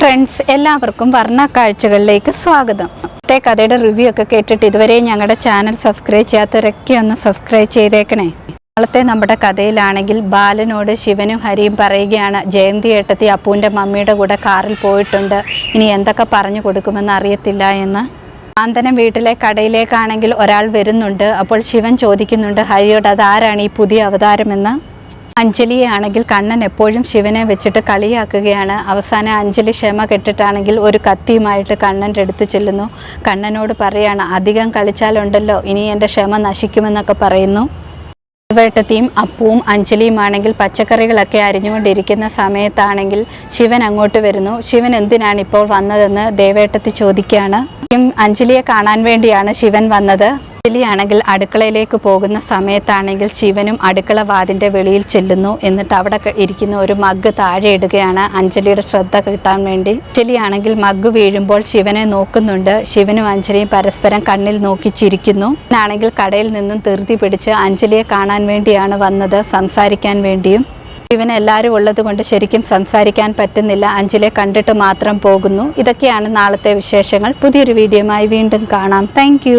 Friends എല്ലാവർക്കും വർണ കാഴ്ചകളിലേക്ക് സ്വാഗതം. ഇന്നത്തെ കഥയുടെ റിവ്യൂ ഒക്കെ കേട്ടിട്ട് ഇതുവരെ ഞങ്ങളുടെ ചാനൽ സബ്സ്ക്രൈബ് ചെയ്യാത്തവരൊക്കെ ഒന്ന് സബ്സ്ക്രൈബ് ചെയ്തേക്കണേ. നാളത്തെ നമ്മുടെ കഥയിലാണെങ്കിൽ ബാലനോട് ശിവനും ഹരിയും പറയുകയാണ് ജയന്തി ഏട്ടത്തി അപ്പൂന്റെ മമ്മിയുടെ കൂടെ കാറിൽ പോയിട്ടുണ്ട്. ഇനി എന്തൊക്കെ പറഞ്ഞു കൊടുക്കുമെന്ന് അറിയത്തില്ല എന്ന്. ആന്തനം വീട്ടിലെ കടയിലേക്കാണെങ്കിൽ ഒരാൾ വരുന്നുണ്ട്. അപ്പോൾ ശിവൻ ചോദിക്കുന്നുണ്ട് ഹരിയോട് അതാരാണ് ഈ പുതിയ അവതാരമെന്ന്? അഞ്ജലിയെ ആണെങ്കിൽ കണ്ണൻ എപ്പോഴും ശിവനെ വെച്ചിട്ട് കളിയാക്കുകയാണ്. അവസാനം അഞ്ജലി ക്ഷമ കെട്ടിട്ടാണെങ്കിൽ ഒരു കത്തിയുമായിട്ട് കണ്ണന്റെ അടുത്ത് ചെല്ലുന്നു. കണ്ണനോട് പറയാണ് അധികം കളിച്ചാലുണ്ടല്ലോ ഇനി എന്റെ ക്ഷമ നശിക്കുമെന്നൊക്കെ പറയുന്നു. വേട്ടത്തിയും അപ്പവും അഞ്ജലിയുമാണെങ്കിൽ പച്ചക്കറികളൊക്കെ അരിഞ്ഞുകൊണ്ടിരിക്കുന്ന സമയത്താണെങ്കിൽ ശിവൻ അങ്ങോട്ട് വരുന്നു. ശിവൻ എന്തിനാണ് ഇപ്പോൾ വന്നതെന്ന് ദേവേട്ടത്തി ചോദിക്കുകയാണ്. അഞ്ജലിയെ കാണാൻ വേണ്ടിയാണ് ശിവൻ വന്നത്. അഞ്ജലിയാണെങ്കിൽ അടുക്കളയിലേക്ക് പോകുന്ന സമയത്താണെങ്കിൽ ശിവനും അടുക്കള വാതിന്റെ വെളിയിൽ ചെല്ലുന്നു. എന്നിട്ട് അവിടെ ഇരിക്കുന്ന ഒരു മഗ് താഴെ ഇടുകയാണ്. അഞ്ജലിയുടെ ശ്രദ്ധ കിട്ടാൻ വേണ്ടി. അഞ്ജലിയാണെങ്കിൽ മഗ് വീഴുമ്പോൾ ശിവനെ നോക്കുന്നുണ്ട്. ശിവനും അഞ്ജലിയും പരസ്പരം കണ്ണിൽ നോക്കി ചിരിക്കുന്നു. ആണെങ്കിൽ കടയിൽ നിന്നും ധൃതി പിടിച്ച് അഞ്ജലിയെ കാണാൻ വേണ്ടിയാണ് വന്നത്. സംസാരിക്കാൻ വേണ്ടിയും. ശിവന് എല്ലാവരും ഉള്ളത് കൊണ്ട് ശരിക്കും സംസാരിക്കാൻ പറ്റുന്നില്ല. അഞ്ജലിയെ കണ്ടിട്ട് മാത്രം പോകുന്നു. ഇതൊക്കെയാണ് നാളത്തെ വിശേഷങ്ങൾ. പുതിയൊരു വീഡിയോയുമായി വീണ്ടും കാണാം. താങ്ക്